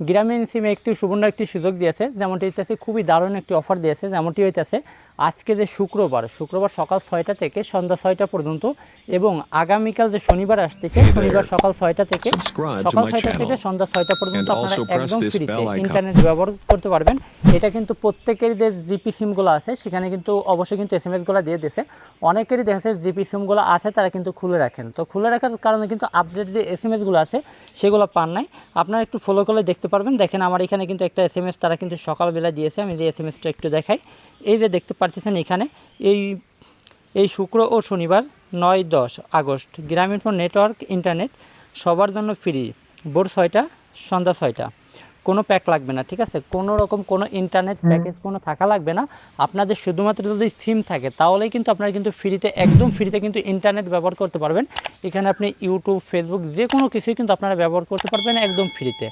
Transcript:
গ্রামীণ সিমে একটি সুবর্ণ একটি সুযোগ দিয়েছে যেমনটি হইতেছে খুবই দারুণ একটি অফার দিয়েছে যেমনটি হইতেছে আজকে যে শুক্রবার শুক্রবার সকাল ছয়টা থেকে সন্ধ্যা ছয়টা পর্যন্ত এবং আগামীকাল যে শনিবার আসতেছে শনিবার সকাল ছয়টা থেকে সকাল ছয়টা থেকে সন্ধ্যা ছয়টা পর্যন্ত আপনারা একদম ফ্রিতে ইন্টারনেট ব্যবহার করতে পারবেন। এটা কিন্তু প্রত্যেকের যে জিপি সিমগুলো আছে সেখানে কিন্তু অবশ্যই কিন্তু এস এম এসগুলো দিয়ে দিয়েছে। অনেকেরই দেখা যাচ্ছে জিপি সিমগুলো আছে তারা কিন্তু খুলে রাখেন। তো খুলে রাখার কারণে কিন্তু আপডেট যে এস এম এসগুলো আছে সেগুলো পান নাই। আপনারা একটু ফলো করলে দেখতে পারবেন। দেখেন আমার এখানে কিন্তু একটা এস এম এস তারা কিন্তু সকালবেলা দিয়েছে। আমি যে এস এম এসটা একটু দেখাই। এই যে দেখতে পাচ্ছেন এখানে এই এই শুক্র ও শনিবার নয় দশ আগস্ট গ্রামীণ ফোন নেটওয়ার্ক ইন্টারনেট সবার জন্য ফ্রি। ভোর ছয়টা সন্ধ্যা ছয়টা। কোনো প্যাক লাগবে না ঠিক আছে? কোনো রকম কোনো ইন্টারনেট প্যাকেজ কোনো থাকা লাগবে না। আপনাদের শুধুমাত্র যদি সিম থাকে তাহলেই কিন্তু আপনারা কিন্তু ফ্রিতে একদম ফ্রিতে কিন্তু ইন্টারনেট ব্যবহার করতে পারবেন। এখানে আপনি ইউটিউব ফেসবুক যে কোনো কিছুই কিন্তু আপনারা ব্যবহার করতে পারবেন একদম ফ্রিতে